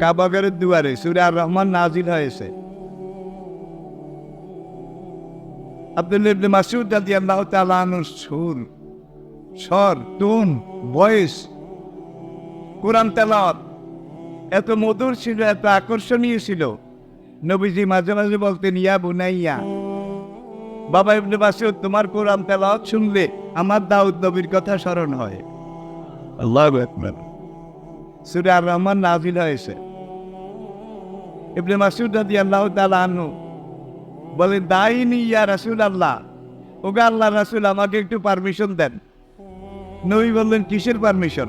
কাবাগরের দুয়ারে সুরে আর রহমান নাজিল হয়েছে। আব্দুল ইবনে মাসুদ রাদিয়াল্লাহু তাআলা আনহুর সুর, স্বর, টোন, ভয়েস, কোরআন তেলাওয়াত এত মধুর ছিল, এত আকর্ষণীয় ছিল। নবীজি মাঝে মাঝে বলতেন, ইয়া বুনাইয়া, বাবা ইবনে মাসুদ তোমার কোরআন তেলাওয়াত শুনলে আমার দাউদ নবীর কথা স্মরণ হয়। আল্লাহু আকবার। সূরা আর রহমান নাজিল হয়েছে। ইবনে মাসুদ তাআলা আনহু বলেন, দাইনি ইয়া রাসূল আল্লাহ ওগা আল্লাহ রাসূল, আমাকে একটু পারমিশন দেন। নবী বললেন, কিসের পারমিশন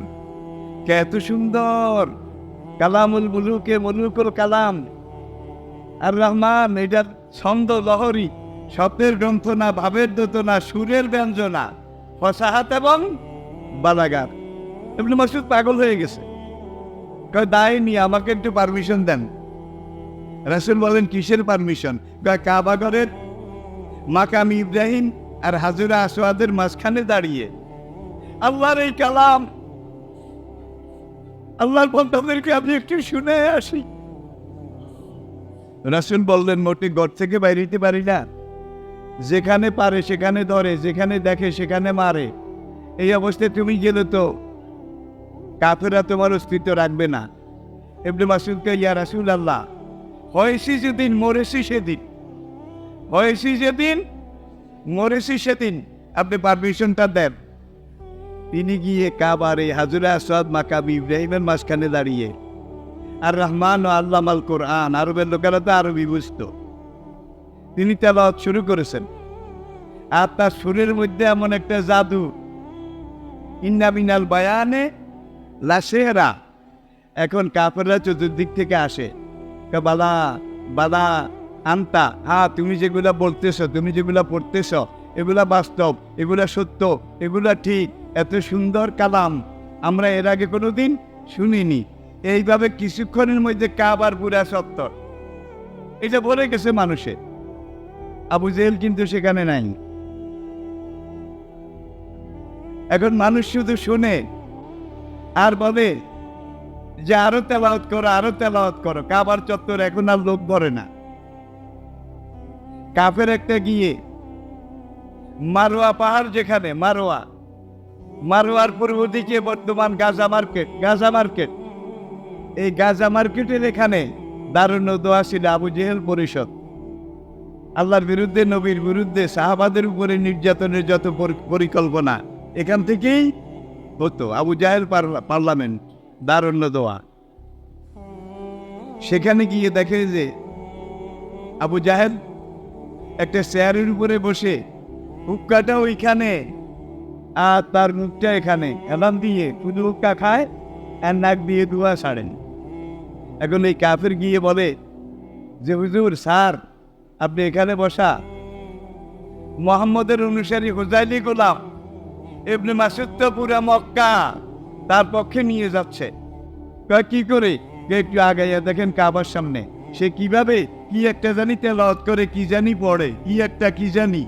কে এত সুন্দর? কালামুল মুলুকে মুলুকুল কালাম। আর রহমান, এটার ছন্দ লহরী শব্দের গ্রন্থ না, ভাবের দোতনা সুরের ব্যঞ্জনা, ফসাহাত এবং বালাগার। এমনি মাসুদ পাগল হয়ে গেছে। কয় দায়নি আমাকে একটু পারমিশন দেন। রাসুল বলেন, কিসের পারমিশন কাবাগরের মাকাম ইব্রাহিম আর হাজুরা আসোয়াদের মাঝখানে দাঁড়িয়ে। আল্লাহর এই কালাম, আল্লাহর বন্ধাদেরকে আপনি একটু শুনে আসি। রাসুল বললেন, মোটে ঘর থেকে বাইরে হইতে পারি না। যেখানে পারে সেখানে ধরে, যেখানে দেখে সেখানে মারে। এই অবস্থায় তুমি গেলে তো কাফেরা তোমার অস্তিত্ব রাখবে না। এমনি মাসুদকে ইয়া রাসুল আল্লাহ হয়েছি যেদিন, মরেছি সেদিন। হয়েছি যেদিন, মরেছি সেদিন। আপনি পারমিশনটা দেন। তিনি গিয়ে কাবার এই হাজুরা আসাদ মাকাবি ইব্রাহিমের মাঝখানে দাঁড়িয়ে আর রহমান ও আল্লাহ আল কোরআন, আরবের লোকেরা তো আরবি বুঝত। তিনি তেলাওয়াত শুরু করেছেন। আর তার সুরের মধ্যে এমন একটা জাদু। ইন্না মিনাল বায়ানে লাশেহরা এখন কাপড়রা চতুর্দিক থেকে আসে। বালা বালা, আন্তা হ্যাঁ তুমি যেগুলা বলতেছ, তুমি যেগুলা পড়তেছ, এগুলা বাস্তব, এগুলা সত্য, এগুলা ঠিক, এত সুন্দর কালাম, আমরা এর আগে কোনোদিন শুনিনি। এইভাবে কিছুক্ষণের মধ্যে কাবার পুরা সত্তর। এটা বলে গেছে মানুষের আবু জেহেল কিন্তু সেখানে নাই। এখন মানুষ শুধু শুনে আর বলে যে আরও তেলাওয়াত করো, আরও তেলাওয়াত করো। কাবার চত্বর এখন আর লোক ধরে না। কাফের একটা গিয়ে মারোয়া পাহাড় যেখানে, মারোয়া। মারোয়ার পূর্ব দিকে বর্তমান গাজা মার্কেট গাজা মার্কেট। এই গাজা মার্কেটের এখানে দারুণ দোয়া ছিল আবু জেহেল পরিষদ। আল্লাহর বিরুদ্ধে, নবীর বিরুদ্ধে, সাহাবাদের উপরে নির্যাতনের যত পরিকল্পনা, এখান থেকেই হতো। আবু জাহেল পার্লামেন্ট দারুণ্য দোয়া। সেখানে গিয়ে দেখে যে আবু জাহেল একটা চেয়ারের উপরে বসে হুক্কাটা ওইখানে আর তার মুখটা এখানে এলাম দিয়ে শুধু হুক্কা খায় আর নাক দিয়ে ধোয়া ছাড়েন এখন এই কাফের গিয়ে বলে যে, হুজুর, স্যার, আপনি এখানে বসা। মোহাম্মদের অনুসারী হুজাইলি গোলাম এমনি মাসুদ তো পুরা মক্কা, তার পক্ষে নিয়ে যাচ্ছে। কি করে? একটু আগাইয়া দেখেন কাবার সামনে। সে কীভাবে, কি একটা জানি তেলাওয়াত করে, কি জানি পড়ে, কি একটা কি জানি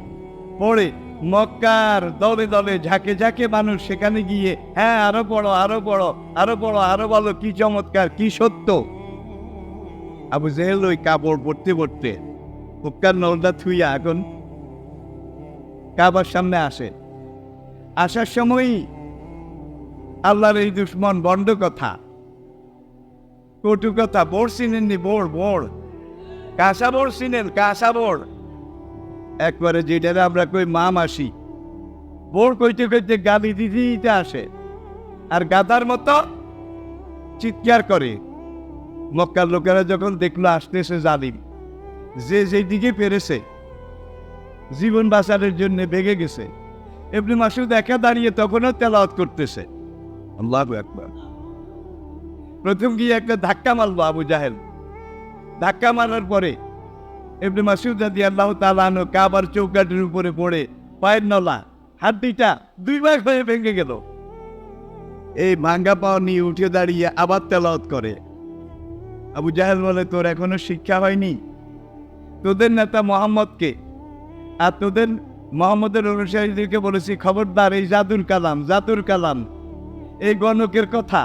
পড়ে। মক্কার দলে দলে ঝাঁকে ঝাঁকে মানুষ সেখানে গিয়ে হ্যাঁ আরও পড়ো আরও পড়ো আরও পড়ো, আরও বলো, কি চমৎকার, কি সত্য? আবু জেহেল ওই কাপড় পড়তে পড়তে হুক্কার নলটা থুইয়া এখন কাবার সামনে আসে। আসার সময়ই আল্লাহর এই দুশ্মন বন্ড কথা। কটু কথা বোর চিনেননি, বোর বোর। কাঁসা বোর চিনেন কাঁসা বোর। একবারে যেটা আমরা কই মা মাসি বোর কইতে কইতে গালি দিতে আসে। আর গাদার মতো চিৎকার করে। মক্কার লোকেরা যখন দেখল, আসতেছে জালিম, যে যেদিকে পেরেছে, জীবন বাঁচানোর জন্য ভেগে গেছে। এমনি মাসুদ একা দাঁড়িয়ে তখনও তেলাওয়াত করতেছে। আল্লাহ একবার প্রথম গিয়ে একটা ধাক্কা মারলো আবু জাহেল। ধাক্কা মারার পরে এমনি মাসুদ রাদি আল্লাহ তালানো কাবার চৌকাটের উপরে পড়ে পায়ের নলা দুইটা দুই ভাগ হয়ে ভেঙে গেল। এই ভাঙ্গা পাও নিয়ে উঠে দাঁড়িয়ে আবার তেলাওয়াত করে। আবু জাহেল বলে, তোর এখনও শিক্ষা হয়নি? তোদের নেতা মোহাম্মদকে আর তোদের মোহাম্মদের অনুসারীদেরকে বলেছি, খবরদার, এই জাদুর কালাম জাদুর কালাম, এই গণকের কথা,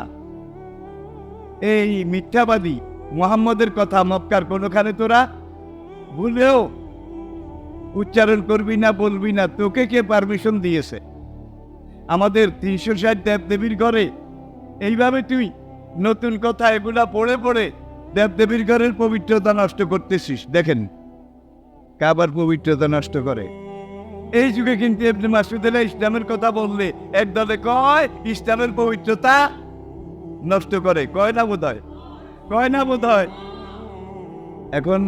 এই মিথ্যাবাদী মোহাম্মদের কথা মক্কার কোনোখানে তোরা ভুলেও উচ্চারণ করবি না, বলবি না, তোকে কে পারমিশন দিয়েছে? আমাদের তিনশো ষাট দেবদেবীর ঘরে, এইভাবে তুই নতুন কথা এগুলা পড়ে পড়ে দেবদেবীর ঘরের পবিত্রতা নষ্ট করতেছিস। দেখেন, কাবার পবিত্রতা নষ্ট করে। এই যুগে কিন্তু এমনি মাসুদেরা ইসলামের কথা বললে একদলে কয়, ইসলামের পবিত্রতা নষ্ট করে। কয় না বোধ হয় কয় না বোধ হয় এখন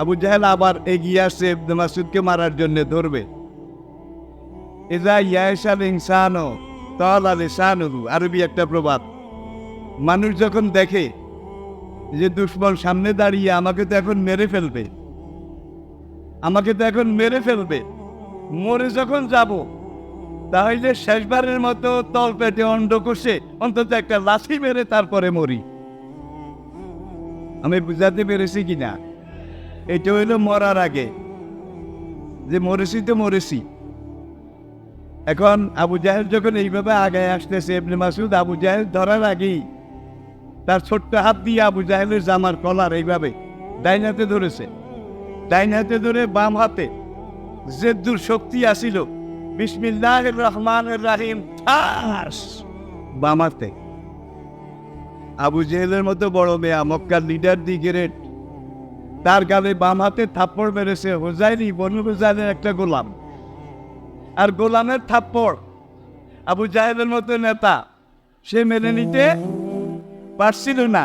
আবু জাহেল আবার এগিয়ে আসছে ইবনে মাসুদকে মারার জন্য, ধরবে। এজা ইয়াসাল ইনসানো তল আলে শানুরু আরবি একটা প্রবাদ। মানুষ যখন দেখে যে দুশ্মন সামনে দাঁড়িয়ে আমাকে তো এখন মেরে ফেলবে, আমাকে তো এখন মেরে ফেলবে মরে যখন যাব, তাহলে শেষবারের মতো তল পেটে অন্ড কষে অন্তত একটা লাথি মেরে তারপরে মরি। আমি বুঝাতে পেরেছি কিনা এটা হইল মরার আগে। যে মরেছি তো মরেছি। এখন আবু জাহেল যখন এইভাবে আগে আসতেছে এমনি মাসুদ আবু জাহেল ধরার আগেই তার ছোট্ট হাত দিয়ে আবু জাহেলের জামার কলার এইভাবে ডাইন হাতে ধরেছে। ডাইন হাতে ধরে বাম হাতে জেদ্দুর শক্তি আসিল। বিসমিল্লাহ রহমান রাহিম। ঠাস। বাম হাতে আবু জেহেলের মতো বড় মেয়া, মক্কার লিডার দি গ্রেট তার গালে বাম হাতে থাপ্পড় মেরেছে হোজাইনি বনু হোজাইনের একটা গোলাম। আর গোলামের থাপ্পড় আবু জাহেলের মতো নেতা। সে মেনে নিতে পারছিল না।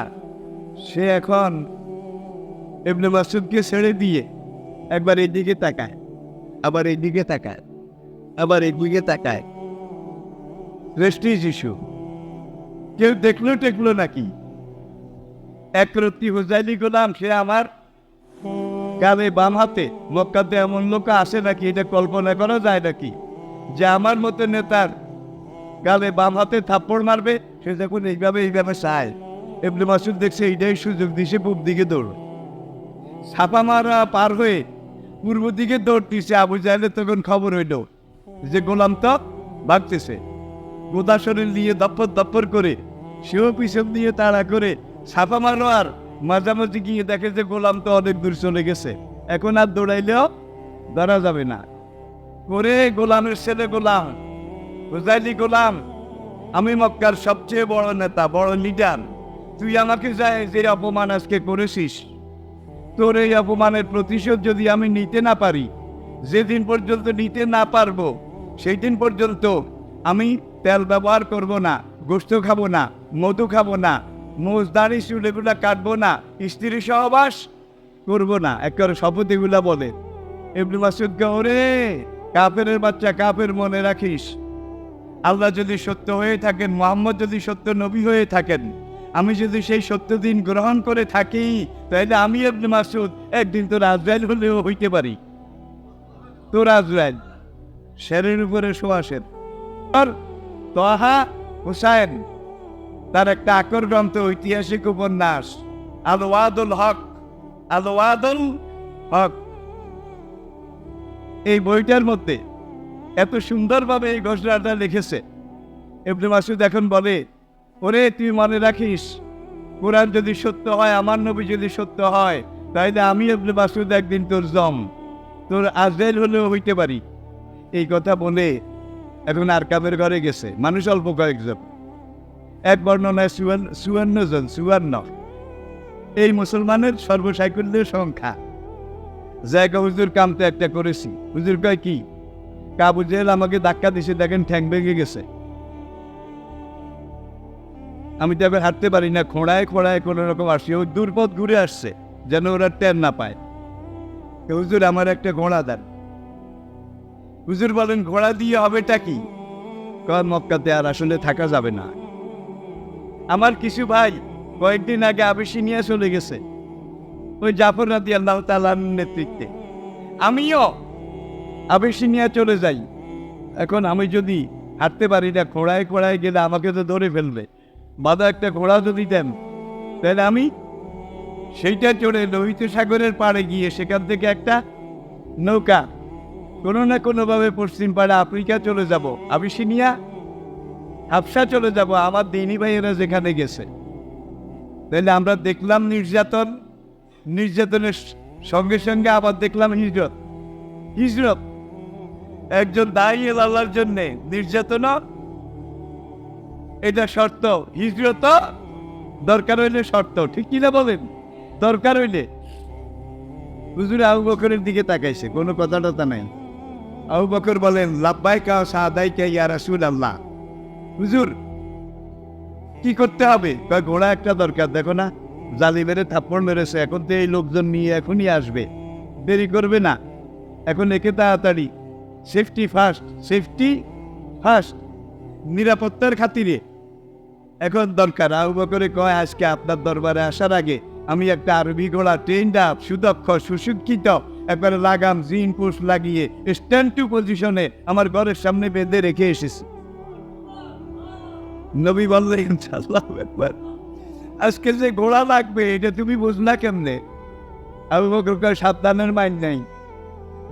সে এখন এমনি মাসুদকে ছেড়ে দিয়ে একবার এইদিকে তাকায়। আবার এইদিকে তাকায়, আবার এইদিকে তাকায়। রেস্টিজ ইস্যু কেউ দেখল টেকলো নাকি? একরত্তি হোজাইলি গোলাম, সে আমার গালে বাম হাতে। মক্কাতে এমন লোক আসে নাকি? এটা কল্পনা করা যায় নাকি? যে আমার মতো নেতার গালে বাম হাতে থাপ্পড় মারবে, সে যখন এইভাবে এইভাবে চায় এমনি মাসুদ দেখছে এইটাই সুযোগ দিছে পূব দিকে দৌড়। ছাপা মারা পার হয়ে পূর্ব দিকে দৌড় দিছে আবু জাহেলের, তখন খবর হইল যে গোলাম তো ভাগতেছে। গোদা শরীর নিয়ে দপ্পর দপ্পর করে, সেও পিছন দিয়ে তাড়া করে ছাপা মারো আর মাঝামাঝি গিয়ে দেখে যে গোলাম তো অনেক দূর চলে গেছে। এখন আর দৌড়াইলেও ধরা যাবে না। করে গোলামের ছেলে গোলাম বুঝাইলি গোলাম, আমি মক্কার সবচেয়ে বড় নেতা, বড় লিডার। তুই আমাকে যায় যে অপমান আজকে করেছিস তোর এই অপমানের প্রতিশোধ যদি আমি নিতে না পারি, যেদিন পর্যন্ত নিতে না পারব সেই দিন পর্যন্ত আমি তেল ব্যবহার করব না, গোস্ত খাব না, মধু খাব না মোজ দাড়ি, চুল এগুলা কাটবো না স্ত্রী সহবাস করব না, একবার শপথ এগুলা বলে। এমনি মাসুদ ওরে কাপের বাচ্চা কাপের মনে রাখিস। আল্লাহ যদি সত্য হয়ে থাকেন, মোহাম্মদ যদি সত্য নবী হয়ে থাকেন আমি যদি সেই সত্য দিন গ্রহণ করে থাকি, তাহলে আমি এমনি মাসুদ একদিন তোর আজরাইল হলেও হইতে পারি। তোর আজরাইল, শেরের উপরে শোয়াশের আর তহা হুসাইন, তার একটা আকর গ্রন্থ ঐতিহাসিক উপন্যাস, আলওয়াদুল হক আলওয়াদুল হক। এই বইটার মধ্যে এত সুন্দরভাবে এই ঘোষণাটা লিখেছে। এমনি মাসুদ এখন বলে ওরে, তুই মনে রাখিস, কোরআন যদি সত্য হয়, আমার নবী যদি সত্য হয়, তাইলে আমি এমনি মাসুদ একদিন তোর জম, তোর আজরাইল হলেও হইতে পারি। এই কথা বলে এখন আর কামের ঘরে গেছে, মানুষ অল্প কয়েকজন এক বর্ণনায় চুয়ান্ন চুয়ান্ন জন, চুয়ান্ন। এই মুসলমানের সর্বসাইকুল্যের সংখ্যা। জায়গা হুজুর কাম তো একটা করেছি। হুজুর কয় কি? কাবু জেল আমাকে ধাক্কা দিছে, দেখেন ঠ্যাং ভেঙে গেছে। আমি তো হাঁটতে পারি না, খোঁড়ায় খোঁড়ায় কোনো রকম আসি। ওই দূরপথ ঘুরে আসছে, যেন ওরা টের না পায়। হুজুর, আমার একটা ঘোড়া দেন। হুজুর বলেন, ঘোড়া দিয়ে হবেটা কি? কয়, মক্কাতে আর আসলে থাকা যাবে না। আমার কিছু ভাই কয়েকদিন আগে আবেশিনিয়া চলে গেছে, ওই জাফর রাদি আল্লাহ তালার নেতৃত্বে। আমিও আবেশিনিয়া চলে যাই। এখন আমি যদি হাঁটতে পারি না, খোঁড়ায় ঘোড়ায় গেলে আমাকে তো ধরে ফেলবে। বাদা একটা ঘোড়া যদি দেন, তাহলে আমি সেইটা চড়ে লোহিত সাগরের পাড়ে গিয়ে সেখান থেকে একটা নৌকা কোনো না কোনোভাবে পশ্চিম পাড়ে আফ্রিকা চলে যাব, আবিসিনিয়া, হাফসা চলে যাব, আমার দিনী ভাইয়েরা যেখানে গেছে। তাহলে আমরা দেখলাম নির্যাতন, নির্যাতনের সঙ্গে সঙ্গে আবার দেখলাম হিজরত। হিজরত একজন দায়ী আল্লাহর জন্যে নির্যাতন এটা শর্ত। হিজরত দরকার হইলে শর্ত। ঠিক কিনা বলেন? দরকার হইলে। হুজুর আবু বকরের দিকে তাকাইছে, কোনো কথা টথা নাই। আবু বকর বলেন লাব্বাই কা সাদাই কে ইয়া রাসুল আল্লাহ হুজুর, কি করতে হবে? ঘোড়া একটা দরকার, দেখো না, জালি মেরে থাপ্পড় মেরেছে, এখন তো এই লোকজন নিয়ে এখনই আসবে। দেরি করবে না। এখন একে তাড়াতাড়ি। সেফটি ফার্স্ট সেফটি ফার্স্ট নিরাপত্তার খাতিরে। এখন দরকার। আবু বকরে কয়, আজকে আপনার দরবারে আসার আগে আমি একটা আরবি ঘোড়া ট্রেন্ড আপ সুদক্ষ, সুশিক্ষিত, একবারে লাগাম, জিন, পুশ লাগিয়ে স্ট্যান্ড টু পজিশনে আমার ঘরের সামনে বেঁধে রেখে এসেছি। নবী বললেন সাল্লাহ একবার। আজকে যে ঘোড়া লাগবে, এটা তুমি বুঝলা কেমনে? আবু বকর কয়, সাবধানের মাইন নাই।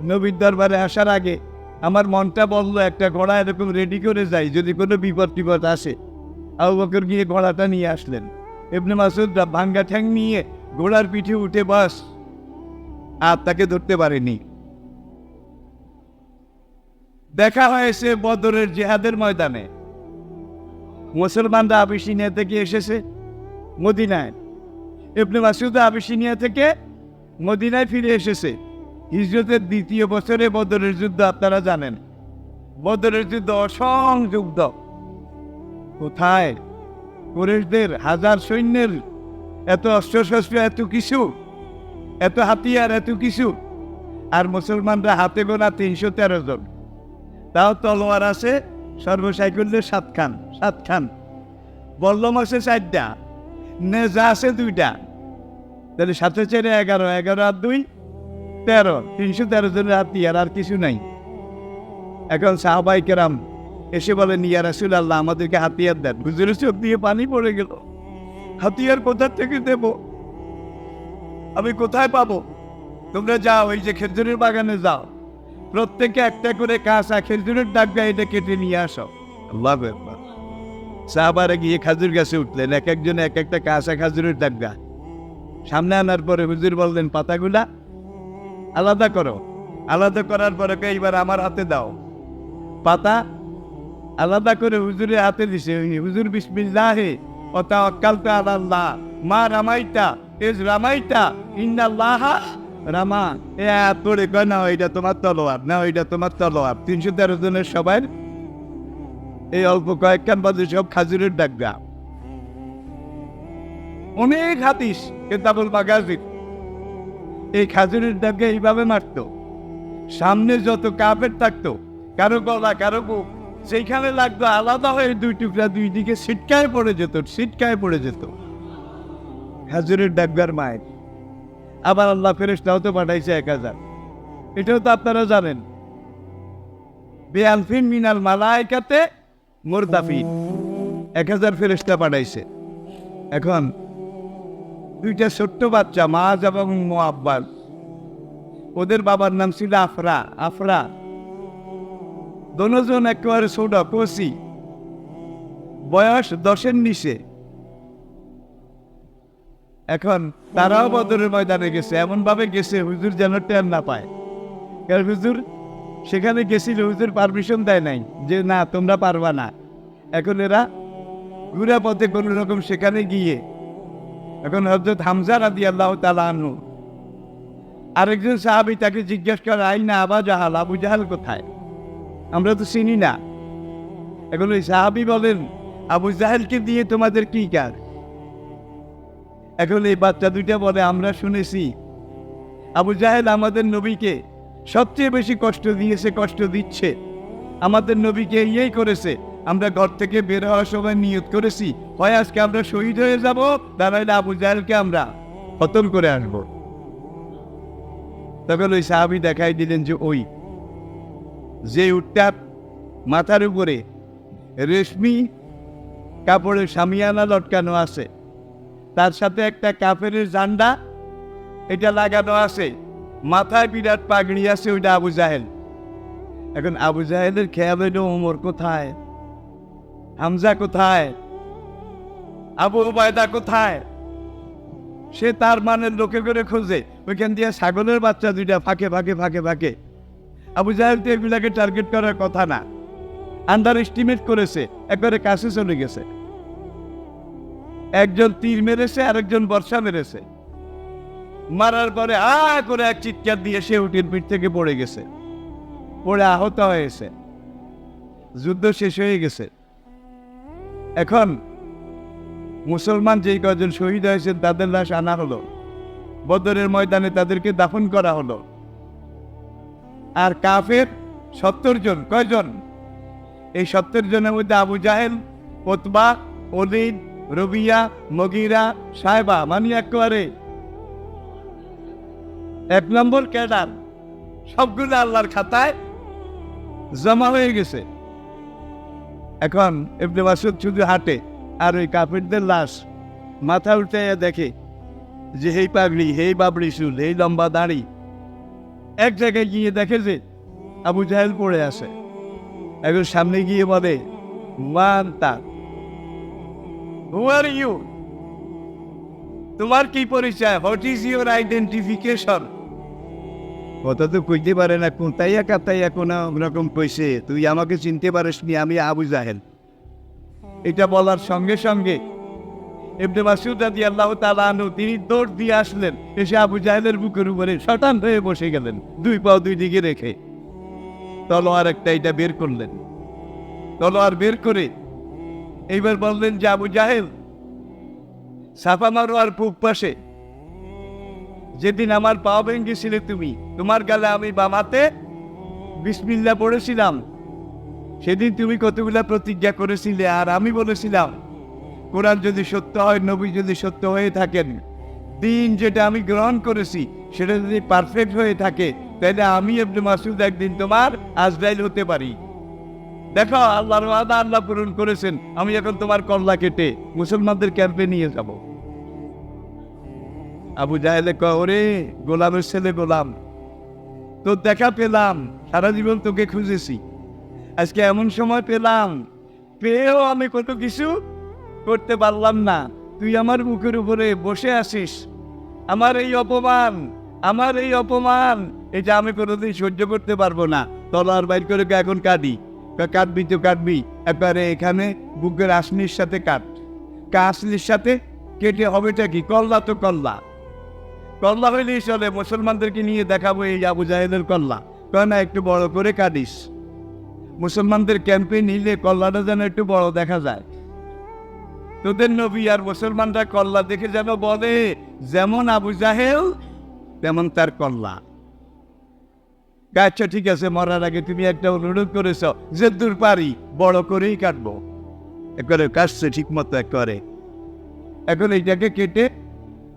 নবীর দরবারে আসার আগে আমার মনটা বলল, একটা ঘোড়া এরকম রেডি করে যাই, যদি কোনো বিপদ টিপদ আসে। আবু গিয়ে ঘোড়াটা নিয়ে আসলেন। এমনি মাসুদরা ভাঙ্গা ঠ্যাং নিয়ে ঘোড়ার পিঠে উঠে, বাস আর তাকে ধরতে পারেনি। দেখা হয়েছে বদরের জেহাদের ময়দানে। মুসলমানরা আবিসিনিয়া থেকে এসেছে মদিনায়। ইবনে মাসুদ আবিসিনিয়া থেকে মদিনায় ফিরে এসেছে। হিজরতের দ্বিতীয় বছরে বদরের যুদ্ধ, আপনারা জানেন। বদরের যুদ্ধ অসং যুদ্ধ কোথায়? কুরেশদের হাজার সৈন্যের এত অস্ত্রশস্ত্র, এত কিছু? এত হাতিয়ার, এত কিছু? আর মুসলমানরা হাতে গোনা তিনশো তেরো জন। তাও তলোয়ার আছে সর্বসাইকেলের সাতখান সাতখান। বল্লম আছে চারটা, নেজা আছে দুইটা। তাহলে সাথে চেরে এগারো এগারো আর দুই। তেরো, তিনশো তেরো জনের হাতিয়ার আর কিছু নাই। এখন সাহবাই কেরাম এসে বলেন, ইয়া রাসুল আল্লাহ আমাদেরকে হাতিয়ার দেন। হুজুরের চোখ দিয়ে পানি পড়ে গেল। হাতিয়ার কোথা থেকে দেব? আমি কোথায় পাবো? তোমরা যাও, এই যে খেজুরের বাগানে যাও। প্রত্যেকে একটা করে কাঁচা খেজুরের ডাব্বা এটা কেটে নিয়ে আসো। আল্লাহ গিয়ে খাজুর গাছে উঠলেন, এক একজন এক একটা কাঁচা খাজুরের ডাব্বা সামনে আনার পরে হুজুর বললেন, পাতাগুলা আলাদা করো। আলাদা করার পরে এইবার আমার হাতে দাও। পাতা আলাদা করে হুজুরের হাতে দিছে। হুজুর বিসমিল্লাহে, অতা অকালতা আল্লাহ মা রামাইতা এজ রামাইতা, ইন্নাল্লাহা রামা। এ, তোরে কয়, না ওইটা তোমার তলোয়ার, না ওইটা তোমার তলোয়ার। তিনশো তেরো জনের সবাই এই অল্প কয়েকখান বাজে সব খাজুরের ডাকগা অনেক হাতিস কেতাবুল মাগাজির এই খাজুরের ডাকগা এইভাবে মারতো। সামনে যত কাপের থাকতো, কারও গলা, কারও বুক সেইখানে লাগতো আলাদা হয়ে দুই টুকরা দুই দিকে ছিটকায় পড়ে যেত, ছিটকায় পড়ে যেত। হাজুরের ডাকগার মায়ের। আবার আল্লাহ ফেরেশতাও তো পাঠাইছে এক হাজার। এটাও তো আপনারা জানেন। বেআলফিন মিনাল মালায়কাতে মোরদাফিন এক হাজার ফেরেশতা পাঠাইছে। এখন দুইটা ছোট্ট বাচ্চা, মাজ এবং মোয়াব্বার ওদের বাবার নাম ছিল আফরা আফরা। দোনোজন একেবারে ছোট কষি বয়স দশের নিচে। এখন তারাও বদরের ময়দানে গেছে। এমন ভাবে গেছে হুজুর যেন টের না পায়। কারণ হুজুর? সেখানে গেছিল, হুজুর পারমিশন দেয় নাই যে, না, তোমরা পারবা না। এখন এরা ঘুরে পথে কোনো রকম সেখানে গিয়ে এখন হজরত হামজা রাদি আল্লাহ তালা আরেকজন সাহাবি তাকে জিজ্ঞেস করে আই না আবা জাহাল, আবু জাহাল কোথায়? আমরা তো চিনি না। এখন ওই সাহাবি বলেন, আবু জাহেলকে দিয়ে তোমাদের কি কাজ? এখন এই বাচ্চা দুইটা বলে, আমরা শুনেছি, আবু জাহেল আমাদের নবীকে সবচেয়ে বেশি কষ্ট দিয়েছে, কষ্ট দিচ্ছে। আমাদের নবীকে ইয়েই করেছে আমরা ঘর থেকে বের হওয়ার সময় নিয়ত করেছি। হয় আজকে আমরা শহীদ হয়ে যাব দাঁড়াইলে আবু জাহেলকে আমরা খতম করে আসব তখন ওই সাহাবি দেখাই দিলেন যে ওই যে উটটা মাথার উপরে রেশমি কাপড়ের সামিয়ানা লটকানো আছে, তার সাথে একটা কাফের জান্ডা, এটা লাগানো আছে, মাথায় বিরাট পাগড়ি আছে ওইটা আবু জাহেল। এখন আবু জাহেলের খেয়াল হইল ওমর কোথায়? হামজা কোথায়? আবু উবায়দা কোথায়? সে তার মানের লোকে করে খোঁজে। ওইখান দিয়ে ছাগলের বাচ্চা দুইটা ফাঁকে ফাঁকে ফাঁকে ফাঁকে। আবু জাহেল তো এগুলাকে টার্গেট করার কথা না। আন্ডার এস্টিমেট করেছে, একবারে কাছে চলে গেছে। একজন তীর মেরেছে, আরেকজন বর্ষা মেরেছে। মারার পরে আ করে এক চিৎকার দিয়ে সে উটির পিঠ থেকে পড়ে গেছে। পড়ে আহত হয়েছে। যুদ্ধ শেষ হয়ে গেছে। এখন মুসলমান যেই কজন শহীদ হয়েছেন তাদের লাশ আনা হলো। বদরের ময়দানে তাদেরকে দাফন করা হলো। আর কাফের সত্তর জন, কয়জন? এই সত্তর জনের মধ্যে আবু জাহেল, ওতবা অলিদ রবিয়া, মগিরা সাহেবা মানে একেবারে। এক নম্বর ক্যাডার, সবগুলো আল্লাহর খাতায় জমা হয়ে গেছে। এখন এমনি মাসুদ শুধু হাঁটে আর ওই কাপড়দের লাশ মাথা উঠে দেখে যে, হেই পাগড়ি হেই বাবড়ি চুল, হেই লম্বা দাড়ি। এক জায়গায় গিয়ে দেখে যে আবু জাহেল পড়ে আছে। এখন সামনে গিয়ে বলে মান তার? হু আর ইউ তোমার কি পরিচয়? হোয়াট ইজ ইউর আইডেন্টিফিকেশন কথা তো কইতে পারে না কোনটাইয়া কাতাইয়া কোনো রকম কইছে, তুই আমাকে চিনতে পারিস নি, আমি আবু জাহেল। এটা বলার সঙ্গে সঙ্গে এমনি মাসুদ রাজি আল্লাহ তালানু তিনি দৌড় দিয়ে আসলেন, এসে আবু জাহেলের বুকের উপরে শটান হয়ে বসে গেলেন, দুই পাও দুই দিকে রেখে। তলোয়ার একটা এটা বের করলেন। তলোয়ার বের করে এইবার বললেন যে, আবু জাহেল সাফা মারোয়ার পূব পাশে যেদিন আমার পা ভেঙেছিলে তুমি, তোমার গালে আমি বামাতে বিসমিল্লা পড়েছিলাম। সেদিন তুমি কতগুলা প্রতিজ্ঞা করেছিলে আর আমি বলেছিলাম, কোরআন যদি সত্য হয়, নবী যদি সত্য হয়ে থাকেন, দিন যেটা আমি গ্রহণ করেছি, সেটা যদি পারফেক্ট হয়ে থাকে, তাহলে আমি এমনি মাসুদ একদিন তোমার আজরাইল হতে পারি। দেখো, আল্লাহর আল্লাহ পূরণ করেছেন, আমি এখন তোমার কল্লা কেটে মুসলমানদের ক্যাম্পে নিয়ে যাব। আবু জাহেলে করে গোলামের ছেলে গোলাম তোর দেখা পেলাম সারা জীবন তোকে খুঁজেছি। আজকে এমন সময় পেলাম পেয়েও আমি কত কিছু করতে পারলাম না। তুই আমার মুখের উপরে বসে আসিস আমার এই অপমান আমার এই অপমান এটা আমি কোনোদিন সহ্য করতে পারব না। তলার বাইর করে কয়, এখন কাঁদি? কয়, কাটবি তো কাটবি একবারে এখানে বুকের আসনির সাথে কাট। কাশলির সাথে কেটে হবেটা কি? কল্লা তো কল্লা। কল্লা হইলেই চলে মুসলমানদেরকে নিয়ে দেখাবো এই আবু জাহেদের কল্লা। কয় না একটু বড় করে কাটিস মুসলমানদের ক্যাম্পে নিলে কল্লাটা যেন একটু বড় দেখা যায়। তোদের নবী আর মুসলমানরা কল্লা দেখে যেন বলে, যেমন আবু জাহেল, তেমন তার কল্লা। আচ্ছা ঠিক আছে, মরার আগে তুমি একটা অনুরোধ করেছ, যে দূর পারি, বড় করেই কাটবো। একবারে কাটছে ঠিক মতো একবারে। এখন এইটাকে কেটে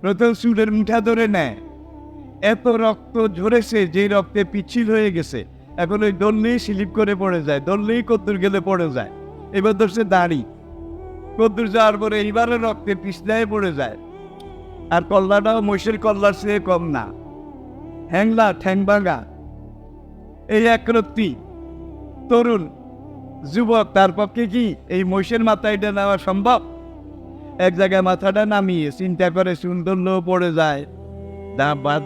প্রথম চুলের মুঠা ধরে নেয়। এত রক্ত ঝরেছে যে রক্তে পিচ্ছিল হয়ে গেছে। এখন ওই দললেই স্লিপ করে পড়ে যায় দললেই কদ্দুর গেলে পড়ে যায়। এবার ধরছে দাড়ি। কদ্দুর যাওয়ার পরে এইবারে রক্তে পিছলায় পড়ে যায়। আর কল্লাটাও মহিষের কল্লার চেয়ে কম না। হ্যাংলা ঠ্যাং ভাঙা এই একরত্তি তরুণ, যুবক, তার পক্ষে কি এই মহিষের মাথায়টা নেওয়া সম্ভব? এক জায়গায় মাথাটা নামিয়ে চিন্তা করে চুন ধরলেও পড়ে যায়।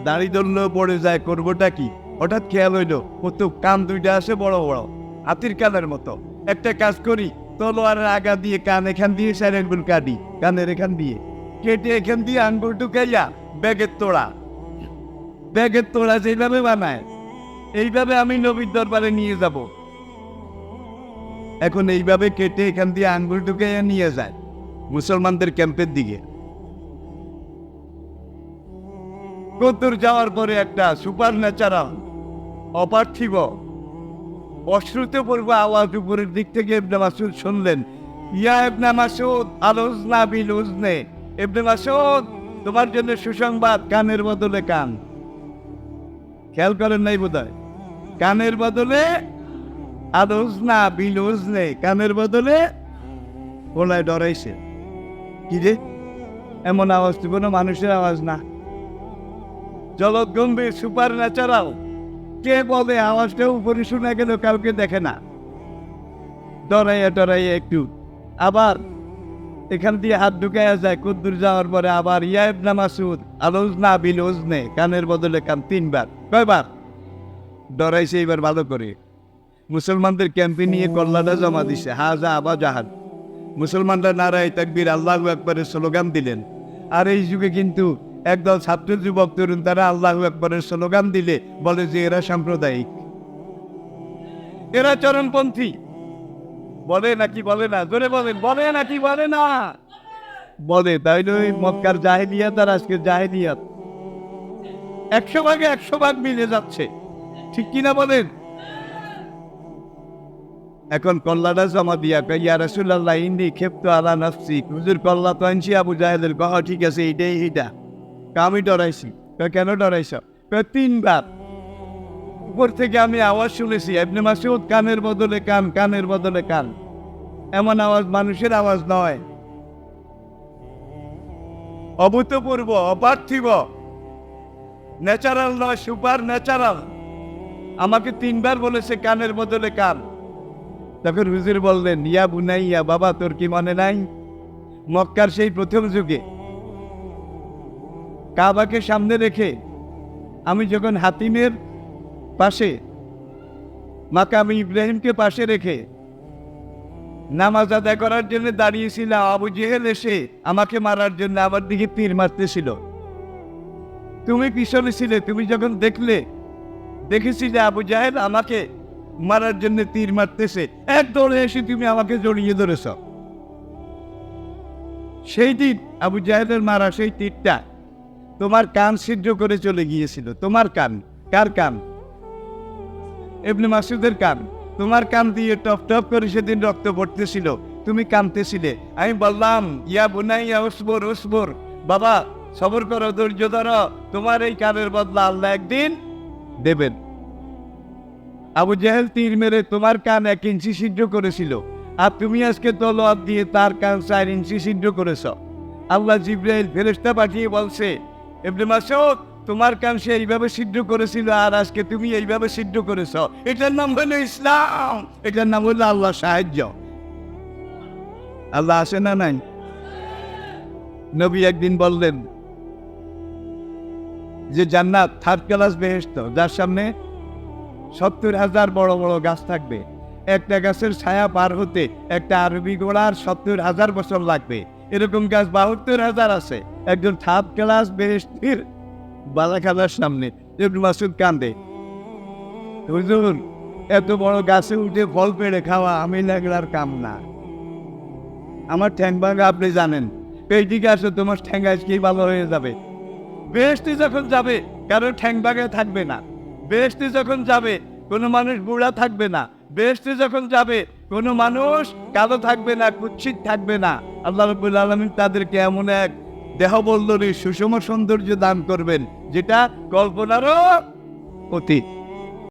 দাড়ি ধরলেও পড়ে যায়, করবোটা কি? হঠাৎ খেয়াল হইল কত কান দুইটা আসে বড় বড়, হাতির কানের মতো। একটা কাজ করি, তলোয়ারের আগা দিয়ে কান এখান দিয়ে আঙ্গুল কাটি, কানের এখান দিয়ে। কেটে এখান দিয়ে আঙ্গুল ঢুকাইয়া ব্যাগের তোড়া। ব্যাগের তোড়া যেভাবে বানায়, এইভাবে আমি নবীর দরবারে নিয়ে যাব। এখন এইভাবে কেটে এখান দিয়ে আঙ্গুল ঢুকাইয়া নিয়ে যায়। মুসলমানদের ক্যাম্পের দিকে। কদ্দূর যাওয়ার পরে একটা সুপার ন্যাচারাল অপার্থিব, অশ্রুতপূর্ব আওয়াজ উপরের দিক থেকে ইবনে মাসুদ শুনলেন, ইয়া ইবনে মাসুদ আলোজনা বিল উজনে ইবনে মাসুদ তোমার জন্য সুসংবাদ, কানের বদলে কান। খেয়াল করেন নাই বোধহয়? কানের বদলে আলোজনা বিল উজনে কানের বদলে? ওনায় ডরাইছে। কি রে এমন আওয়াজ তো কোনো মানুষের আওয়াজ না। জলত গম্ভীর সুপার ন্যাচারাল কে বলে আওয়াজটা উপরে শোনা গেল, কাউকে দেখে না। ডরাইয়া ডরাইয়া একটু। আবার এখান দিয়ে হাত ঢুকাইয়া যায়, কুদ্দুর যাওয়ার পরে আবার ইয়া ইবনা মাসুদ, আলোজ না বিল ওজনে কানের বদলে কান তিনবার, কয়বার? ডরাইছে এবার ভালো করে। মুসলমানদের ক্যাম্পে নিয়ে কল্লাটা জমা দিছে, হাজা আবা জাহাদ মুসলমানরা নারায় তাকবির, আল্লাহ একবারের স্লোগান দিলেন। আর এই যুগে কিন্তু একদল ছাত্র যুবক, তরুণ, তারা আল্লাহ একবারের স্লোগান দিলে, বলে যে এরা সাম্প্রদায়িক। এরা চরমপন্থী। বলে নাকি বলে না? জোরে বলেন, বলে নাকি বলে না? বলে, তাইলে ওই মক্কার জাহেলিয়াত আর আজকে জাহেলিয়াত। একশো ভাগে একশো ভাগ মিলে যাচ্ছে। ঠিক কিনা বলেন? এখন কল্লাটা জমা দিয়া কই ইয়া রাসূলুল্লাহ ইন্দি ক্ষেপ্ত আলা নাফসি। হুজুর কল্লা তো আনছি, আবু জাহেলের কহ ঠিক আছে, এইটাই এইটা। আমি ডরাইছি। কেন ডরাইছ? তিনবার। উপর থেকে আমি আওয়াজ শুনেছি আপনি মাসুদ কানের বদলে কান, কানের বদলে কান। এমন আওয়াজ, মানুষের আওয়াজ নয়। অভূতপূর্ব, অপার্থিব। ন্যাচারাল নয়, সুপার ন্যাচারাল। আমাকে তিনবার বলেছে, কানের বদলে কান। তখন হুজুর বললেন, ইয়া বুনাইয়া বাবা, তোর কি মনে নাই? মক্কার সেই প্রথম যুগে কাবাকে সামনে রেখে আমি যখন হাতিমের পাশে মাকামি ইব্রাহিমকে পাশে রেখে নামাজ আদায় করার জন্য দাঁড়িয়েছিলাম, আবু জেহেল এসে আমাকে মারার জন্য আমার দিকে তীর মারতেছিল। তুমি পিছনে ছিলে, তুমি যখন দেখলে, দেখেছিলে আবু জাহেদ আমাকে মারার জন্য তীর মারতেছে। এক দৌড়ে এসে তুমি আমাকে জড়িয়ে ধরেছ। সেই দিন আবু জাহেদের মারা সেই তীরটা তোমার কান ছিদ্র করে চলে গিয়েছিল। তোমার কান, কার কান? এমনি মাসুদের কান। তোমার কান দিয়ে টপ টপ করে সেদিন রক্ত পড়তেছিল। তুমি কাঁদতেছিলে। আমি বললাম, ইয়া বুনাইয়া, উসবর উসবর। বাবা, সবর করো, ধৈর্য ধরো। তোমার এই কানের বদলা আল্লাহ একদিন দেবেন। আবু জাহেল তীর মেরে তোমার কান এক ইঞ্চি সিদ্ধ করেছিল, আর তুমি আজকে তলোয়ার দিয়ে তার কান চার ইঞ্চি সিদ্ধ করেছ। আল্লাহ জিব্রাইল ফেরেশতা পাঠিয়ে বলছে এমনি মাসুদ তোমার কান সে এইভাবে সিদ্ধ করেছিল, আর আজকে তুমি এইভাবে সিদ্ধ করেছ। এটার নাম হলো ইসলাম, এটার নাম হলো আল্লাহ সাহায্য। আল্লাহ আসে না নাই? নবী একদিন বললেন, যে জান্নাত থার্ড ক্লাস বেহেস্ত যার সামনে সত্তর হাজার বড় বড় গাছ থাকবে। একটা গাছের ছায়া পার হতে একটা আরবি ঘোড়ার সত্তর হাজার বছর লাগবে। এরকম গাছ বাহাত্তর হাজার আছে। একজন থার্ড ক্লাস বেহেস্তির বালাখানার সামনে ইবনে মাসুদ কান্দে হুজুর, এত বড় গাছে উঠে ফল পেড়ে খাওয়া আমি লাগলার কাম না। আমার ঠ্যাং ভাঙা আপনি জানেন। দিকে আসো তোমার ঠ্যাং আজকেই ভালো হয়ে যাবে। বেহেস্তি যখন যাবে, কারও ঠ্যাং ভাঙা থাকবে না। বেহেস্তি যখন যাবে, কোনো মানুষ বুড়া থাকবে না। বেহেস্তি যখন যাবে, কোনো মানুষ কালো থাকবে না কুচ্ছিত থাকবে না। আল্লাহ রবুল আলমিন তাদেরকে এমন এক দেহবল্লরী সুষম সৌন্দর্য দান করবেন, যেটা কল্পনারও অতীত।